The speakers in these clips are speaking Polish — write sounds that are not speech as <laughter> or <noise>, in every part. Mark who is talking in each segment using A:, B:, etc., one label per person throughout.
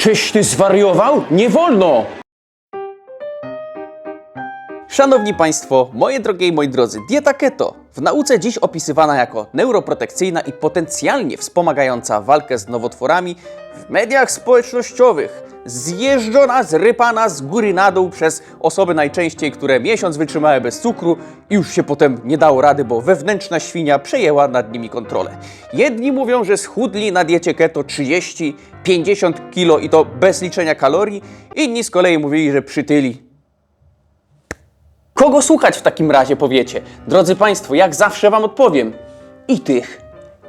A: Czyś ty zwariował? Nie wolno!
B: Szanowni Państwo, moje drogie i moi drodzy, dieta keto w nauce dziś opisywana jako neuroprotekcyjna i potencjalnie wspomagająca walkę z nowotworami w mediach społecznościowych. Zjeżdżona, zrypana z góry na dół przez osoby najczęściej, które miesiąc wytrzymały bez cukru i już się potem nie dało rady, bo wewnętrzna świnia przejęła nad nimi kontrolę. Jedni mówią, że schudli na diecie keto 30-50 kilo i to bez liczenia kalorii, inni z kolei mówili, że przytyli Kogo słuchać w takim razie, powiecie? Drodzy Państwo, jak zawsze Wam odpowiem. I tych,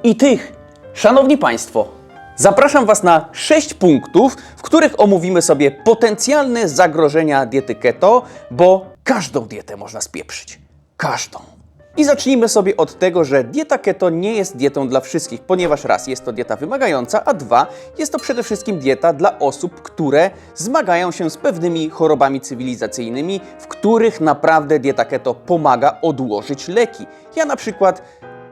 B: i tych. Szanowni Państwo, zapraszam Was na 6 punktów, w których omówimy sobie potencjalne zagrożenia diety keto, bo każdą dietę można spieprzyć. Każdą. I zacznijmy sobie od tego, że dieta keto nie jest dietą dla wszystkich, ponieważ raz jest to dieta wymagająca, a dwa jest to przede wszystkim dieta dla osób, które zmagają się z pewnymi chorobami cywilizacyjnymi, w których naprawdę dieta keto pomaga odłożyć leki. Ja na przykład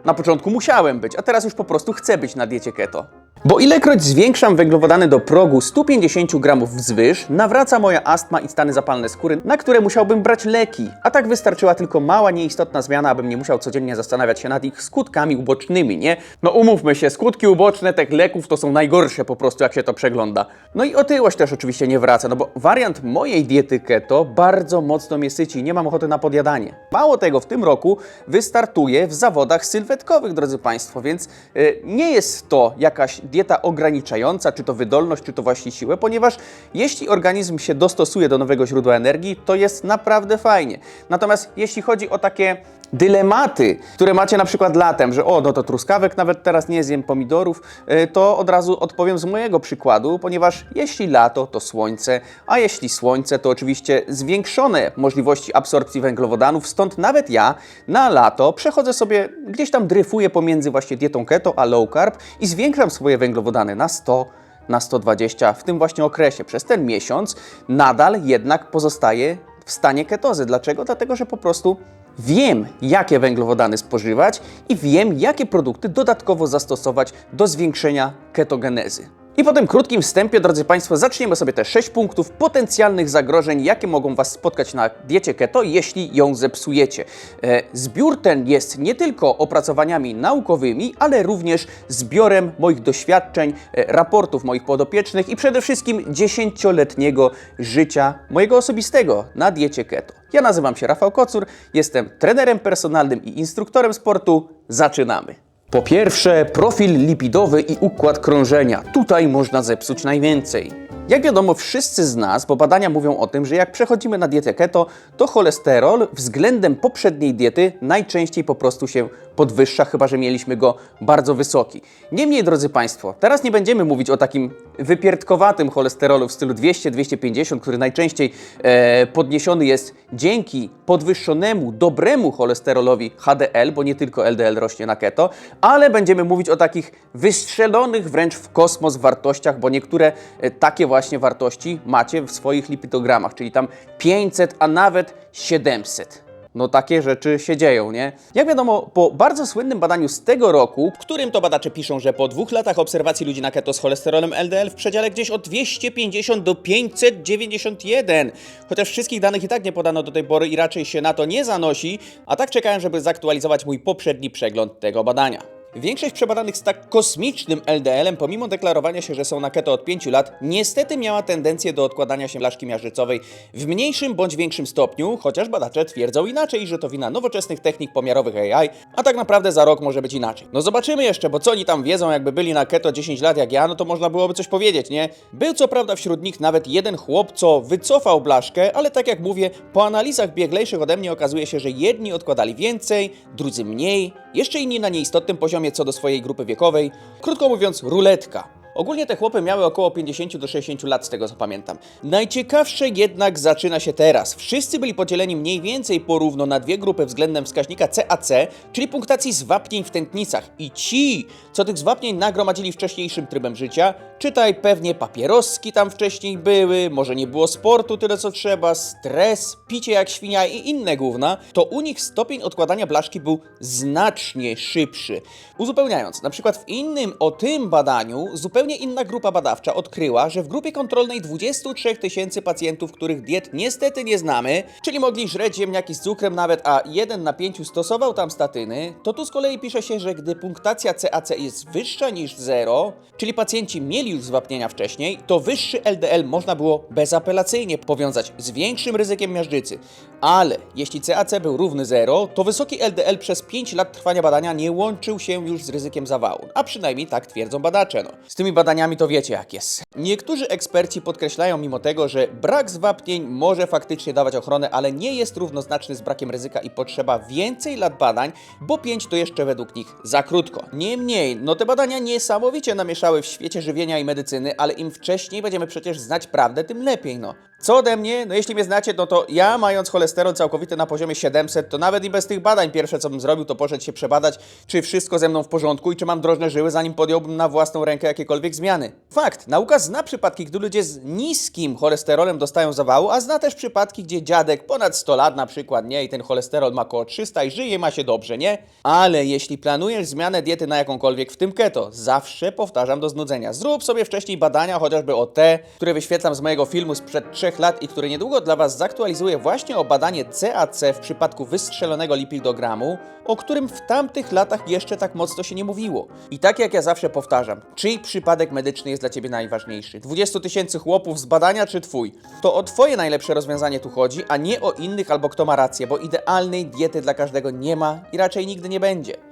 B: na początku musiałem być, a teraz już po prostu chcę być na diecie keto. Bo ilekroć zwiększam węglowodany do progu 150 gramów wzwyż, nawraca moja astma i stany zapalne skóry, na które musiałbym brać leki. A tak wystarczyła tylko mała, nieistotna zmiana, abym nie musiał codziennie zastanawiać się nad ich skutkami ubocznymi, nie? No umówmy się, skutki uboczne tych leków to są najgorsze po prostu, jak się to przegląda. No i otyłość też oczywiście nie wraca, no bo wariant mojej diety keto bardzo mocno mnie syci, nie mam ochoty na podjadanie. Mało tego, w tym roku wystartuję w zawodach sylwetkowych, drodzy Państwo, więc y, nie jest to jakaś dieta ograniczająca, czy to wydolność, czy to właśnie siłę, ponieważ jeśli organizm się dostosuje do nowego źródła energii, to jest naprawdę fajnie. Natomiast jeśli chodzi o takie dylematy, które macie na przykład latem, że o, no to truskawek nawet teraz nie zjem, pomidorów, y, to od razu odpowiem z mojego przykładu, ponieważ jeśli lato, to słońce, a jeśli słońce, to oczywiście zwiększone możliwości absorpcji węglowodanów, stąd nawet ja na lato przechodzę sobie, gdzieś tam dryfuję pomiędzy właśnie dietą keto a low carb i zwiększam swoje węglowodany na 100, na 120 w tym właśnie okresie. Przez ten miesiąc nadal jednak pozostaję w stanie ketozy. Dlaczego? Dlatego, że po prostu wiem, jakie węglowodany spożywać i wiem, jakie produkty dodatkowo zastosować do zwiększenia ketogenezy. I po tym krótkim wstępie, drodzy Państwo, zaczniemy sobie te 6 punktów potencjalnych zagrożeń, jakie mogą Was spotkać na diecie keto, jeśli ją zepsujecie. E, Zbiór ten jest nie tylko opracowaniami naukowymi, ale również zbiorem moich doświadczeń, e, raportów moich podopiecznych i przede wszystkim dziesięcioletniego życia mojego osobistego na diecie keto. Ja nazywam się Rafał Kocur, jestem trenerem personalnym i instruktorem sportu. Zaczynamy! Po pierwsze, profil lipidowy i układ krążenia. Tutaj można zepsuć najwięcej. Jak wiadomo, wszyscy z nas, bo badania mówią o tym, że jak przechodzimy na dietę keto, to cholesterol względem poprzedniej diety najczęściej po prostu się podwyższa, chyba że mieliśmy go bardzo wysoki. Niemniej, drodzy Państwo, teraz nie będziemy mówić o takim wypierdkowatym cholesterolu w stylu 200-250, który najczęściej e, podniesiony jest dzięki podwyższonemu, dobremu cholesterolowi HDL, bo nie tylko LDL rośnie na keto, ale będziemy mówić o takich wystrzelonych wręcz w kosmos wartościach, bo niektóre e, takie właśnie wartości macie w swoich lipidogramach, czyli tam 500, a nawet 700. No takie rzeczy się dzieją, nie? Jak wiadomo, po bardzo słynnym badaniu z tego roku, w którym to badacze piszą, że po dwóch latach obserwacji ludzi na keto z cholesterolem LDL w przedziale gdzieś od 250 do 591, chociaż wszystkich danych i tak nie podano do tej pory i raczej się na to nie zanosi, a tak czekałem, żeby zaktualizować mój poprzedni przegląd tego badania. Większość przebadanych z tak kosmicznym LDL-em, pomimo deklarowania się, że są na keto od 5 lat, niestety miała tendencję do odkładania się blaszki miażdżycowej w mniejszym bądź większym stopniu, chociaż badacze twierdzą inaczej, że to wina nowoczesnych technik pomiarowych AI, a tak naprawdę za rok może być inaczej. No zobaczymy jeszcze, bo co oni tam wiedzą, jakby byli na keto 10 lat jak ja, no to można byłoby coś powiedzieć, nie? Był co prawda wśród nich nawet jeden chłop, co wycofał blaszkę, ale tak jak mówię, po analizach bieglejszych ode mnie okazuje się, że jedni odkładali więcej, drudzy mniej, jeszcze inni na nieistotnym poziomie co do swojej grupy wiekowej. Krótko mówiąc, ruletka. Ogólnie te chłopy miały około 50 do 60 lat, z tego co pamiętam. Najciekawsze jednak zaczyna się teraz. Wszyscy byli podzieleni mniej więcej porówno na dwie grupy względem wskaźnika CAC, czyli punktacji zwapnień w tętnicach. I ci, co tych zwapnień nagromadzili wcześniejszym trybem życia, Czytaj, pewnie papieroski tam wcześniej były, może nie było sportu tyle co trzeba, stres, picie jak świnia i inne gówna, to u nich stopień odkładania blaszki był znacznie szybszy. Uzupełniając, na przykład w innym o tym badaniu zupełnie inna grupa badawcza odkryła, że w grupie kontrolnej 23 tysięcy pacjentów, których diet niestety nie znamy, czyli mogli żreć ziemniaki z cukrem nawet, a jeden na pięciu stosował tam statyny, to tu z kolei pisze się, że gdy punktacja CAC jest wyższa niż 0, czyli pacjenci mieli już zwapnienia wcześniej, to wyższy LDL można było bezapelacyjnie powiązać z większym ryzykiem miażdżycy. Ale jeśli CAC był równy 0, to wysoki LDL przez 5 lat trwania badania nie łączył się już z ryzykiem zawału. A przynajmniej tak twierdzą badacze. No. Z tymi badaniami to wiecie jak jest. Niektórzy eksperci podkreślają mimo tego, że brak zwapnień może faktycznie dawać ochronę, ale nie jest równoznaczny z brakiem ryzyka i potrzeba więcej lat badań, bo 5 to jeszcze według nich za krótko. Niemniej, no te badania niesamowicie namieszały w świecie żywienia i medycyny, ale im wcześniej będziemy przecież znać prawdę, tym lepiej, no. Co ode mnie? No jeśli mnie znacie, no to ja mając cholesterol całkowity na poziomie 700, to nawet i bez tych badań pierwsze co bym zrobił, to poszedł się przebadać, czy wszystko ze mną w porządku i czy mam drożne żyły, zanim podjąłbym na własną rękę jakiekolwiek zmiany. Fakt, nauka zna przypadki, gdy ludzie z niskim cholesterolem dostają zawału, a zna też przypadki, gdzie dziadek ponad 100 lat na przykład, nie, i ten cholesterol ma około 300 i żyje, ma się dobrze, nie? Ale jeśli planujesz zmianę diety na jakąkolwiek, w tym keto, zawsze powtarzam do znudzenia. Zrób sobie wcześniej badania, chociażby o te, które wyświetlam z mojego filmu sprzed 3 lat i które niedługo dla Was zaktualizuję właśnie o badanie CAC w przypadku wystrzelonego lipidogramu, o którym w tamtych latach jeszcze tak mocno się nie mówiło. I tak jak ja zawsze powtarzam, czyj przypadek medyczny jest dla Ciebie najważniejszy? 20 tysięcy chłopów z badania czy Twój? To o Twoje najlepsze rozwiązanie tu chodzi, a nie o innych albo kto ma rację, bo idealnej diety dla każdego nie ma i raczej nigdy nie będzie.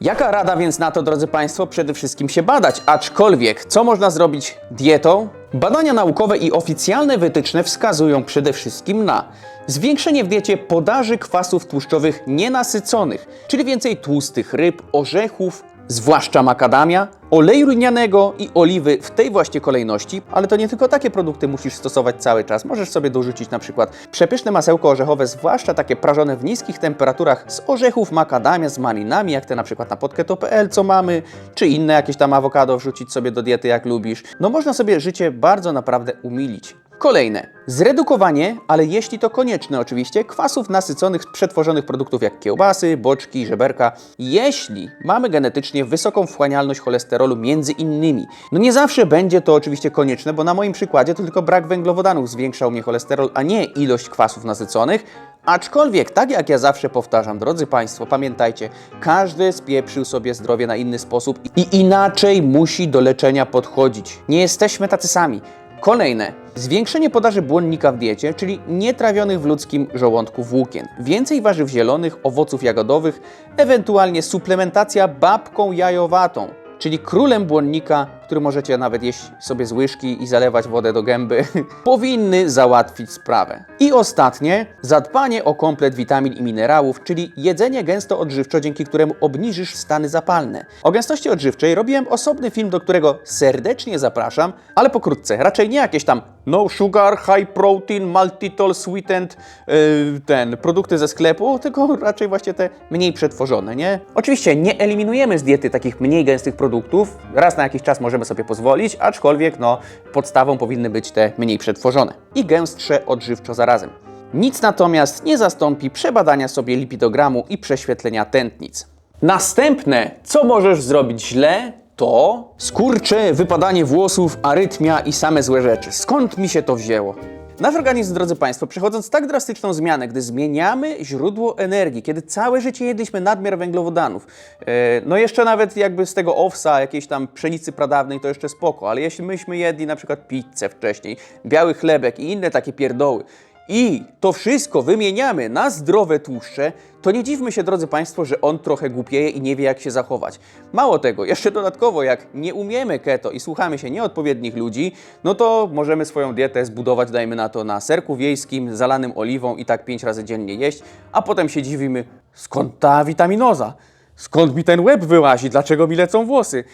B: Jaka rada więc na to, drodzy Państwo? Przede wszystkim się badać, aczkolwiek co można zrobić dietą? Badania naukowe i oficjalne wytyczne wskazują przede wszystkim na zwiększenie w diecie podaży kwasów tłuszczowych nienasyconych, czyli więcej tłustych ryb, orzechów, zwłaszcza makadamia, oleju lnianego i oliwy w tej właśnie kolejności, ale to nie tylko takie produkty musisz stosować cały czas. Możesz sobie dorzucić na przykład przepyszne masełko orzechowe, zwłaszcza takie prażone w niskich temperaturach z orzechów makadamia z malinami, jak te na przykład na podketo.pl co mamy, czy inne jakieś tam awokado wrzucić sobie do diety jak lubisz. No można sobie życie bardzo naprawdę umilić. Kolejne. Zredukowanie, ale jeśli to konieczne oczywiście, kwasów nasyconych z przetworzonych produktów jak kiełbasy, boczki, żeberka, jeśli mamy genetycznie wysoką wchłanialność cholesterolu między innymi. No nie zawsze będzie to oczywiście konieczne, bo na moim przykładzie to tylko brak węglowodanów zwiększał mnie cholesterol, a nie ilość kwasów nasyconych, Aczkolwiek, tak jak ja zawsze powtarzam, drodzy Państwo, pamiętajcie, każdy spieprzył sobie zdrowie na inny sposób i inaczej musi do leczenia podchodzić. Nie jesteśmy tacy sami. Kolejne. Zwiększenie podaży błonnika w diecie, czyli nietrawionych w ludzkim żołądku włókien. Więcej warzyw zielonych, owoców jagodowych, ewentualnie suplementacja babką jajowatą, czyli królem błonnika, który możecie nawet jeść sobie z łyżki i zalewać wodę do gęby, <laughs> powinny załatwić sprawę. I ostatnie, zadbanie o komplet witamin i minerałów, czyli jedzenie gęsto odżywczo, dzięki któremu obniżysz stany zapalne. O gęstości odżywczej robiłem osobny film, do którego serdecznie zapraszam, ale pokrótce, raczej nie jakieś tam no sugar, high protein, maltitol, sweetened, yy, ten, produkty ze sklepu, tylko raczej właśnie te mniej przetworzone, nie? Oczywiście nie eliminujemy z diety takich mniej gęstych produktów, raz na jakiś czas możemy sobie pozwolić, aczkolwiek no, podstawą powinny być te mniej przetworzone i gęstsze odżywczo zarazem. Nic natomiast nie zastąpi przebadania sobie lipidogramu i prześwietlenia tętnic. Następne, co możesz zrobić źle, to skurcze, wypadanie włosów, arytmia i same złe rzeczy. Skąd mi się to wzięło? Nasz organizm, drodzy Państwo, przechodząc tak drastyczną zmianę, gdy zmieniamy źródło energii, kiedy całe życie jedliśmy nadmiar węglowodanów, e, no jeszcze nawet jakby z tego owsa, jakiejś tam pszenicy pradawnej, to jeszcze spoko, ale jeśli myśmy jedli na przykład pizzę wcześniej, biały chlebek i inne takie pierdoły, i to wszystko wymieniamy na zdrowe tłuszcze, to nie dziwmy się, drodzy Państwo, że on trochę głupieje i nie wie, jak się zachować. Mało tego, jeszcze dodatkowo, jak nie umiemy keto i słuchamy się nieodpowiednich ludzi, no to możemy swoją dietę zbudować, dajmy na to, na serku wiejskim, zalanym oliwą i tak pięć razy dziennie jeść, a potem się dziwimy, skąd ta witaminoza? Skąd mi ten łeb wyłazi? Dlaczego mi lecą włosy?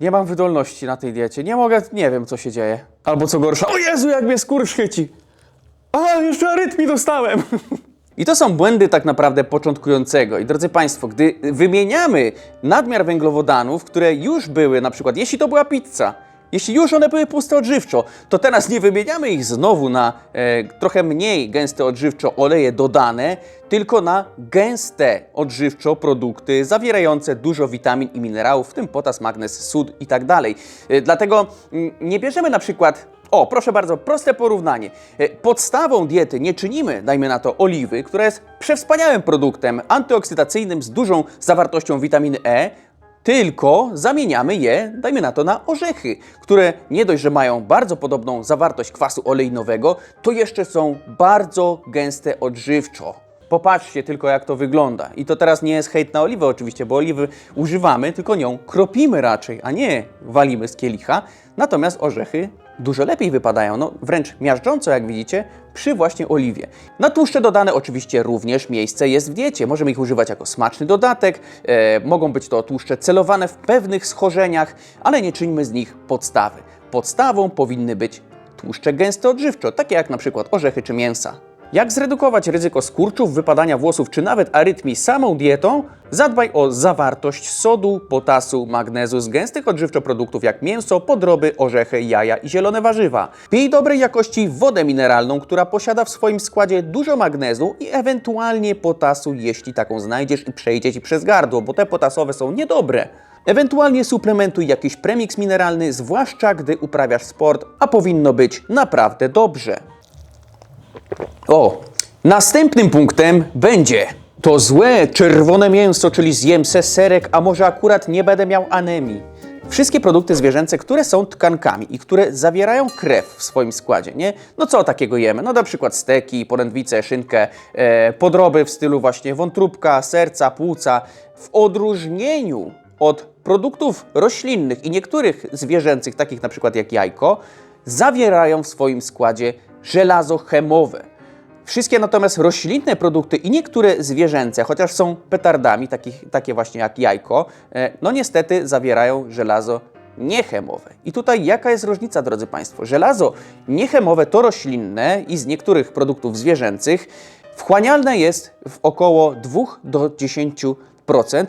B: Nie mam wydolności na tej diecie, nie mogę, nie wiem, co się dzieje. Albo co gorsza, o Jezu, jak mnie skurcz chyci! A, jeszcze arytmii dostałem. <laughs> I to są błędy tak naprawdę początkującego. I drodzy Państwo, gdy wymieniamy nadmiar węglowodanów, które już były, na przykład jeśli to była pizza, Jeśli już one były puste odżywczo, to teraz nie wymieniamy ich znowu na e, trochę mniej gęste odżywczo oleje dodane, tylko na gęste odżywczo produkty zawierające dużo witamin i minerałów, w tym potas, magnez, sód i tak. E, Dlatego mm, nie bierzemy na przykład o, proszę bardzo, proste porównanie. E, Podstawą diety nie czynimy, dajmy na to, oliwy, która jest przewspaniałym produktem antyoksydacyjnym z dużą zawartością witaminy E, tylko zamieniamy je, dajmy na to, na orzechy, które nie dość, że mają bardzo podobną zawartość kwasu olejnowego, to jeszcze są bardzo gęste odżywczo. Popatrzcie tylko, jak to wygląda. I to teraz nie jest hejt na oliwę oczywiście, bo oliwy używamy, tylko nią kropimy raczej, a nie walimy z kielicha. Natomiast orzechy dużo lepiej wypadają, no wręcz miażdżąco, jak widzicie, przy właśnie oliwie. Na tłuszcze dodane oczywiście również miejsce jest w diecie. Możemy ich używać jako smaczny dodatek, e, mogą być to tłuszcze celowane w pewnych schorzeniach, ale nie czyńmy z nich podstawy. Podstawą powinny być tłuszcze gęste odżywczo, takie jak na przykład orzechy czy mięsa. Jak zredukować ryzyko skurczów, wypadania włosów czy nawet arytmii samą dietą? Zadbaj o zawartość sodu, potasu, magnezu z gęstych odżywczo produktów jak mięso, podroby, orzechy, jaja i zielone warzywa. Pij dobrej jakości wodę mineralną, która posiada w swoim składzie dużo magnezu i ewentualnie potasu, jeśli taką znajdziesz i przejdzie Ci przez gardło, bo te potasowe są niedobre. Ewentualnie suplementuj jakiś premiks mineralny, zwłaszcza gdy uprawiasz sport, a powinno być naprawdę dobrze. O, następnym punktem będzie to złe czerwone mięso, czyli zjem se serek, a może akurat nie będę miał anemii. Wszystkie produkty zwierzęce, które są tkankami i które zawierają krew w swoim składzie, nie? No co takiego jemy? No na przykład steki, porędwice, szynkę, e, podroby w stylu właśnie wątróbka, serca, płuca. W odróżnieniu od produktów roślinnych i niektórych zwierzęcych, takich na przykład jak jajko, zawierają w swoim składzie żelazo chemowe. Wszystkie natomiast roślinne produkty i niektóre zwierzęce, chociaż są petardami, takich, takie właśnie jak jajko, e, no niestety zawierają żelazo niechemowe. I tutaj jaka jest różnica, drodzy Państwo? Żelazo niechemowe to roślinne i z niektórych produktów zwierzęcych wchłanialne jest w około 2 do 10%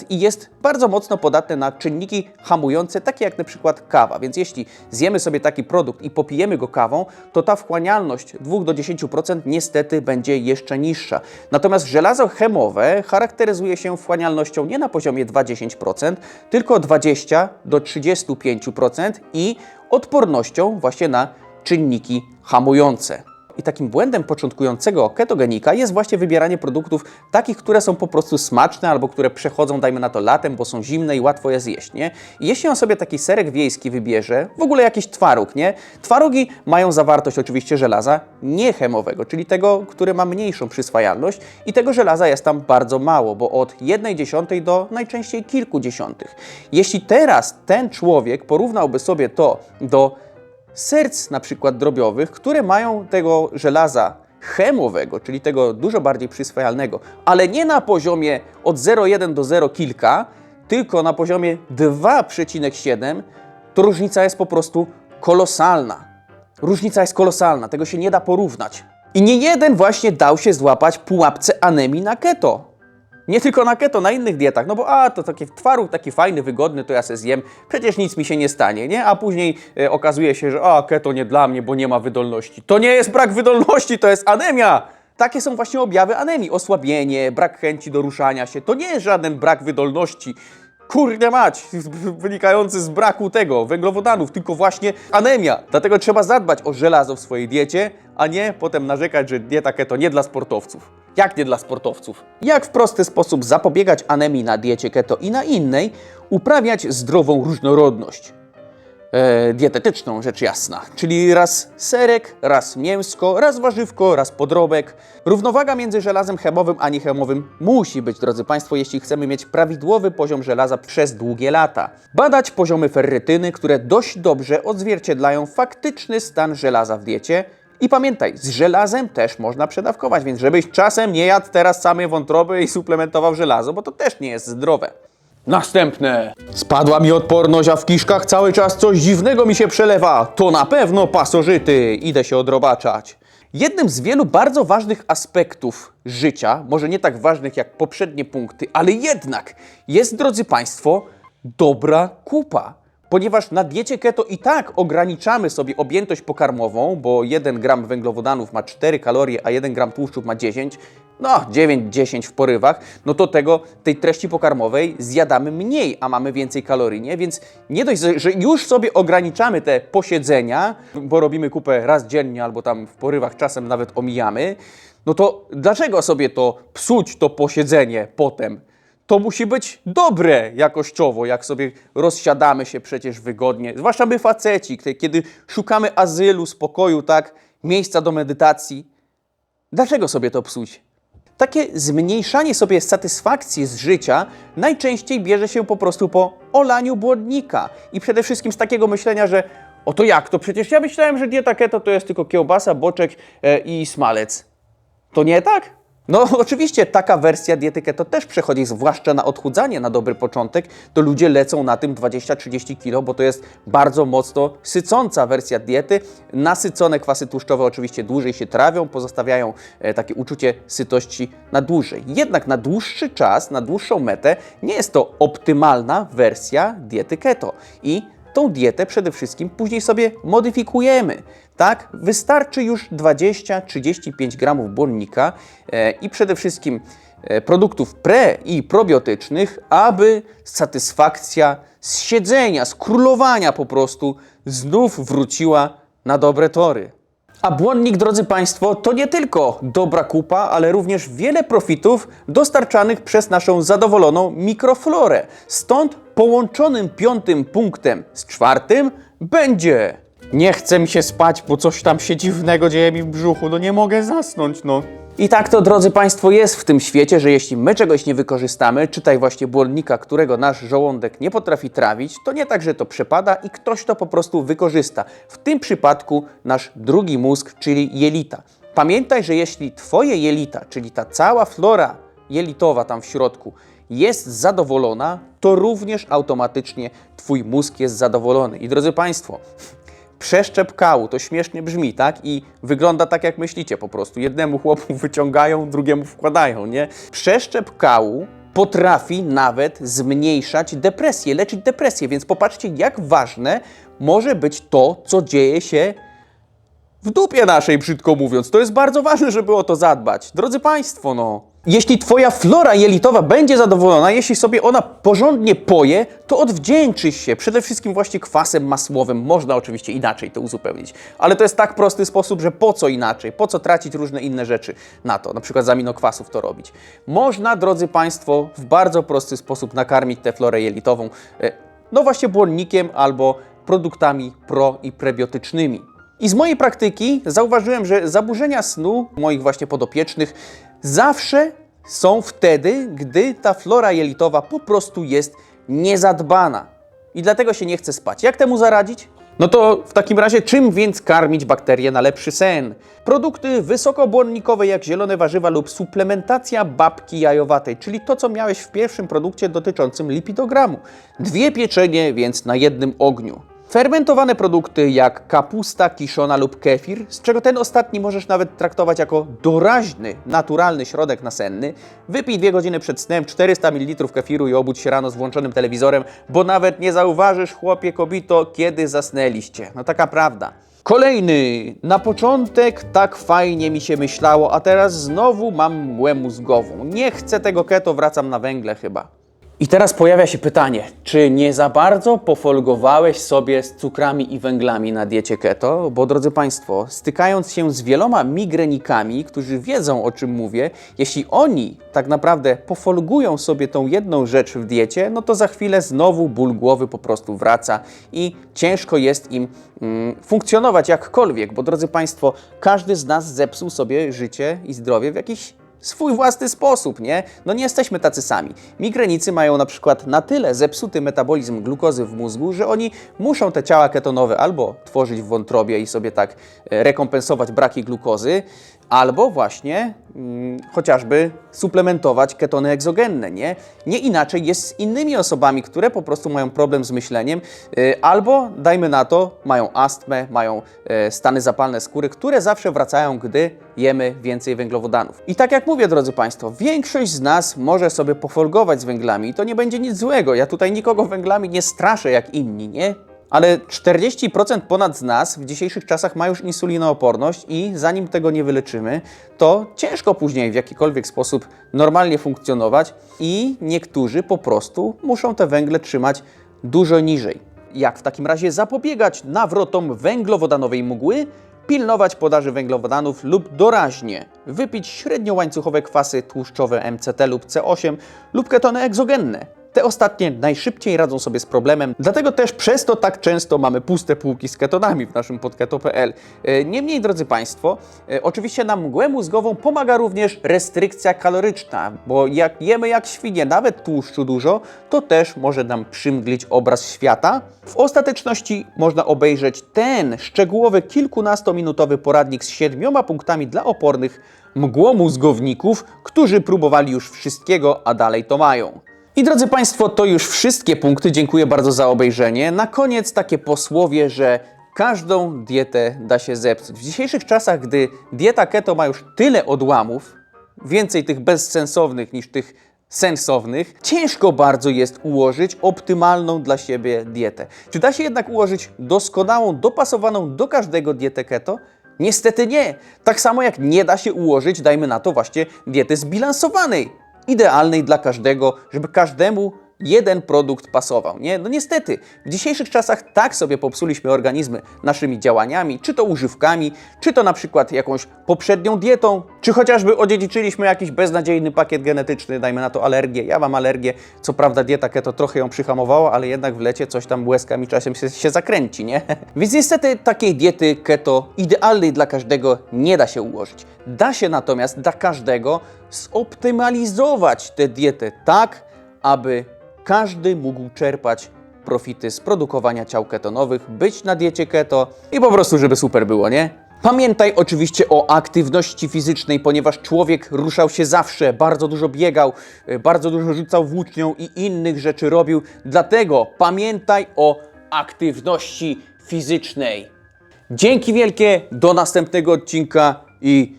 B: i jest bardzo mocno podatne na czynniki hamujące, takie jak na przykład kawa. Więc jeśli zjemy sobie taki produkt i popijemy go kawą, to ta wchłanialność 2 do 10% niestety będzie jeszcze niższa. Natomiast żelazo chemowe charakteryzuje się wchłanialnością nie na poziomie 2-10%, tylko 20 do 35% i odpornością właśnie na czynniki hamujące. I takim błędem początkującego ketogenika jest właśnie wybieranie produktów takich, które są po prostu smaczne albo które przechodzą, dajmy na to, latem, bo są zimne i łatwo je zjeść, nie? I jeśli on sobie taki serek wiejski wybierze, w ogóle jakiś twaróg, nie? Twarogi mają zawartość oczywiście żelaza niechemowego, czyli tego, który ma mniejszą przyswajalność i tego żelaza jest tam bardzo mało, bo od 1 dziesiątej do najczęściej kilku dziesiątych. Jeśli teraz ten człowiek porównałby sobie to do serc na przykład drobiowych, które mają tego żelaza chemowego, czyli tego dużo bardziej przyswajalnego, ale nie na poziomie od 0,1 do 0 kilka, tylko na poziomie 2,7, to różnica jest po prostu kolosalna. Różnica jest kolosalna, tego się nie da porównać. I nie jeden właśnie dał się złapać pułapce anemii na keto. Nie tylko na keto, na innych dietach, no bo a, to taki twaróg taki fajny, wygodny, to ja se zjem, przecież nic mi się nie stanie, nie? A później e, okazuje się, że a, keto nie dla mnie, bo nie ma wydolności. To nie jest brak wydolności, to jest anemia! Takie są właśnie objawy anemii. Osłabienie, brak chęci do ruszania się. To nie jest żaden brak wydolności. Kurde mać, wynikający z braku tego, węglowodanów, tylko właśnie anemia. Dlatego trzeba zadbać o żelazo w swojej diecie, a nie potem narzekać, że dieta keto nie dla sportowców. Jak nie dla sportowców? Jak w prosty sposób zapobiegać anemii na diecie keto i na innej, uprawiać zdrową różnorodność? E, dietetyczną, rzecz jasna. Czyli raz serek, raz mięsko, raz warzywko, raz podrobek. Równowaga między żelazem chemowym a niechemowym musi być, drodzy Państwo, jeśli chcemy mieć prawidłowy poziom żelaza przez długie lata. Badać poziomy ferrytyny, które dość dobrze odzwierciedlają faktyczny stan żelaza w diecie. I pamiętaj, z żelazem też można przedawkować, więc żebyś czasem nie jadł teraz samej wątroby i suplementował żelazo, bo to też nie jest zdrowe. Następne. Spadła mi odporność, a w kiszkach cały czas coś dziwnego mi się przelewa. To na pewno pasożyty. Idę się odrobaczać. Jednym z wielu bardzo ważnych aspektów życia, może nie tak ważnych jak poprzednie punkty, ale jednak jest, drodzy Państwo, dobra kupa. ponieważ na diecie keto i tak ograniczamy sobie objętość pokarmową, bo 1 gram węglowodanów ma 4 kalorie, a 1 gram tłuszczów ma 10, no 9-10 w porywach, no to tego, tej treści pokarmowej zjadamy mniej, a mamy więcej kalorii, nie? Więc nie dość, że już sobie ograniczamy te posiedzenia, bo robimy kupę raz dziennie albo tam w porywach czasem nawet omijamy, no to dlaczego sobie to psuć, to posiedzenie potem? to musi być dobre jakościowo, jak sobie rozsiadamy się przecież wygodnie. Zwłaszcza my faceci, kiedy szukamy azylu, spokoju, tak, miejsca do medytacji. Dlaczego sobie to psuć? Takie zmniejszanie sobie satysfakcji z życia najczęściej bierze się po prostu po olaniu błodnika. I przede wszystkim z takiego myślenia, że oto jak to? Przecież ja myślałem, że dieta keto to jest tylko kiełbasa, boczek e, i smalec. To nie tak? No <laughs> oczywiście taka wersja diety keto też przechodzi, zwłaszcza na odchudzanie na dobry początek, to ludzie lecą na tym 20-30 kg, bo to jest bardzo mocno sycąca wersja diety. Nasycone kwasy tłuszczowe oczywiście dłużej się trawią, pozostawiają e, takie uczucie sytości na dłużej. Jednak na dłuższy czas, na dłuższą metę nie jest to optymalna wersja diety keto i tą dietę przede wszystkim później sobie modyfikujemy. Tak, wystarczy już 20-35 gramów błonnika e, i przede wszystkim e, produktów pre i probiotycznych, aby satysfakcja z siedzenia, z królowania po prostu znów wróciła na dobre tory. A błonnik, drodzy Państwo, to nie tylko dobra kupa, ale również wiele profitów dostarczanych przez naszą zadowoloną mikroflorę. Stąd połączonym piątym punktem z czwartym będzie. Nie chce mi się spać, bo coś tam się dziwnego dzieje mi w brzuchu, no nie mogę zasnąć, no. I tak to, drodzy Państwo, jest w tym świecie, że jeśli my czegoś nie wykorzystamy, czytaj właśnie błonnika, którego nasz żołądek nie potrafi trawić, to nie tak, że to przepada i ktoś to po prostu wykorzysta. W tym przypadku nasz drugi mózg, czyli jelita. Pamiętaj, że jeśli Twoje jelita, czyli ta cała flora jelitowa tam w środku, jest zadowolona, to również automatycznie Twój mózg jest zadowolony. I drodzy Państwo, przeszczep kału, to śmiesznie brzmi, tak? I wygląda tak, jak myślicie po prostu. Jednemu chłopu <laughs> wyciągają, drugiemu wkładają, nie? Przeszczep kału potrafi nawet zmniejszać depresję, leczyć depresję, więc popatrzcie, jak ważne może być to, co dzieje się w dupie naszej, brzydko mówiąc. To jest bardzo ważne, żeby o to zadbać. Drodzy Państwo, no. Jeśli Twoja flora jelitowa będzie zadowolona, jeśli sobie ona porządnie poje, to odwdzięczysz się przede wszystkim właśnie kwasem masłowym. Można oczywiście inaczej to uzupełnić, ale to jest tak prosty sposób, że po co inaczej? Po co tracić różne inne rzeczy na to? Na przykład z aminokwasów to robić. Można, drodzy Państwo, w bardzo prosty sposób nakarmić tę florę jelitową, e, no właśnie błonnikiem albo produktami pro i prebiotycznymi. I z mojej praktyki zauważyłem, że zaburzenia snu moich właśnie podopiecznych zawsze są wtedy, gdy ta flora jelitowa po prostu jest niezadbana. I dlatego się nie chce spać. Jak temu zaradzić? No to w takim razie czym więc karmić bakterie na lepszy sen? Produkty wysokobłonnikowe jak zielone warzywa lub suplementacja babki jajowatej, czyli to co miałeś w pierwszym produkcie dotyczącym lipidogramu. Dwie pieczenie więc na jednym ogniu. Fermentowane produkty jak kapusta kiszona lub kefir, z czego ten ostatni możesz nawet traktować jako doraźny, naturalny środek nasenny. Wypij dwie godziny przed snem 400 ml kefiru i obudź się rano z włączonym telewizorem, bo nawet nie zauważysz, chłopie, kobito, kiedy zasnęliście. No taka prawda. Kolejny. Na początek tak fajnie mi się myślało, a teraz znowu mam mgłę mózgową. Nie chcę tego keto, wracam na węgle chyba. I teraz pojawia się pytanie, czy nie za bardzo pofolgowałeś sobie z cukrami i węglami na diecie keto? Bo drodzy Państwo, stykając się z wieloma migrenikami, którzy wiedzą o czym mówię, jeśli oni tak naprawdę pofolgują sobie tą jedną rzecz w diecie, no to za chwilę znowu ból głowy po prostu wraca i ciężko jest im mm, funkcjonować jakkolwiek, bo drodzy Państwo, każdy z nas zepsuł sobie życie i zdrowie w jakiś swój własny sposób, nie? No nie jesteśmy tacy sami. Migrenicy mają na przykład na tyle zepsuty metabolizm glukozy w mózgu, że oni muszą te ciała ketonowe albo tworzyć w wątrobie i sobie tak e, rekompensować braki glukozy, albo właśnie mm, chociażby suplementować ketony egzogenne, nie? Nie inaczej jest z innymi osobami, które po prostu mają problem z myśleniem, y, albo dajmy na to, mają astmę, mają e, stany zapalne skóry, które zawsze wracają, gdy jemy więcej węglowodanów. I tak jak mówię, drodzy Państwo, większość z nas może sobie pofolgować z węglami i to nie będzie nic złego. Ja tutaj nikogo węglami nie straszę jak inni, nie? Ale 40% ponad z nas w dzisiejszych czasach ma już insulinooporność i zanim tego nie wyleczymy, to ciężko później w jakikolwiek sposób normalnie funkcjonować i niektórzy po prostu muszą te węgle trzymać dużo niżej. Jak w takim razie zapobiegać nawrotom węglowodanowej mgły? Pilnować podaży węglowodanów lub doraźnie wypić średniołańcuchowe kwasy tłuszczowe MCT lub C8 lub ketony egzogenne. Te ostatnie najszybciej radzą sobie z problemem, dlatego też przez to tak często mamy puste półki z ketonami w naszym podketo.pl. E, Niemniej, drodzy Państwo, e, oczywiście na mgłę mózgową pomaga również restrykcja kaloryczna, bo jak jemy jak świnie, nawet tłuszczu dużo, to też może nam przymglić obraz świata. W ostateczności można obejrzeć ten szczegółowy kilkunastominutowy poradnik z siedmioma punktami dla opornych mgłomózgowników, którzy próbowali już wszystkiego, a dalej to mają. I drodzy Państwo, to już wszystkie punkty. Dziękuję bardzo za obejrzenie. Na koniec takie posłowie, że każdą dietę da się zepsuć. W dzisiejszych czasach, gdy dieta keto ma już tyle odłamów, więcej tych bezsensownych niż tych sensownych, ciężko bardzo jest ułożyć optymalną dla siebie dietę. Czy da się jednak ułożyć doskonałą, dopasowaną do każdego dietę keto? Niestety nie. Tak samo jak nie da się ułożyć, dajmy na to właśnie, diety zbilansowanej idealnej dla każdego, żeby każdemu jeden produkt pasował. Nie? No niestety, w dzisiejszych czasach tak sobie popsuliśmy organizmy naszymi działaniami, czy to używkami, czy to na przykład jakąś poprzednią dietą, czy chociażby odziedziczyliśmy jakiś beznadziejny pakiet genetyczny, dajmy na to alergię. Ja mam alergię, co prawda dieta keto trochę ją przyhamowała, ale jednak w lecie coś tam łezkami czasem się, się zakręci, nie? <laughs> Więc niestety takiej diety keto idealnej dla każdego nie da się ułożyć. Da się natomiast dla każdego zoptymalizować tę dietę tak, aby każdy mógł czerpać profity z produkowania ciał ketonowych, być na diecie keto i po prostu, żeby super było, nie? Pamiętaj oczywiście o aktywności fizycznej, ponieważ człowiek ruszał się zawsze, bardzo dużo biegał, y, bardzo dużo rzucał włócznią i innych rzeczy robił. Dlatego pamiętaj o aktywności fizycznej. Dzięki wielkie, do następnego odcinka i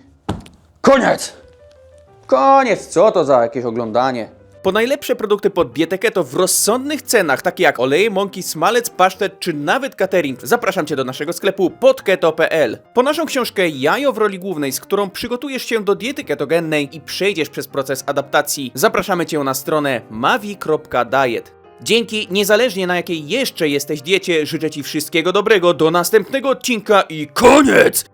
B: koniec! Koniec, co to za jakieś oglądanie? Po najlepsze produkty pod dietę keto w rozsądnych cenach, takie jak oleje, mąki, smalec, pasztet czy nawet catering, zapraszam Cię do naszego sklepu podketo.pl. Po naszą książkę Jajo w roli głównej, z którą przygotujesz się do diety ketogennej i przejdziesz przez proces adaptacji, zapraszamy Cię na stronę mavi.diet. Dzięki, niezależnie na jakiej jeszcze jesteś diecie, życzę Ci wszystkiego dobrego, do następnego odcinka i koniec!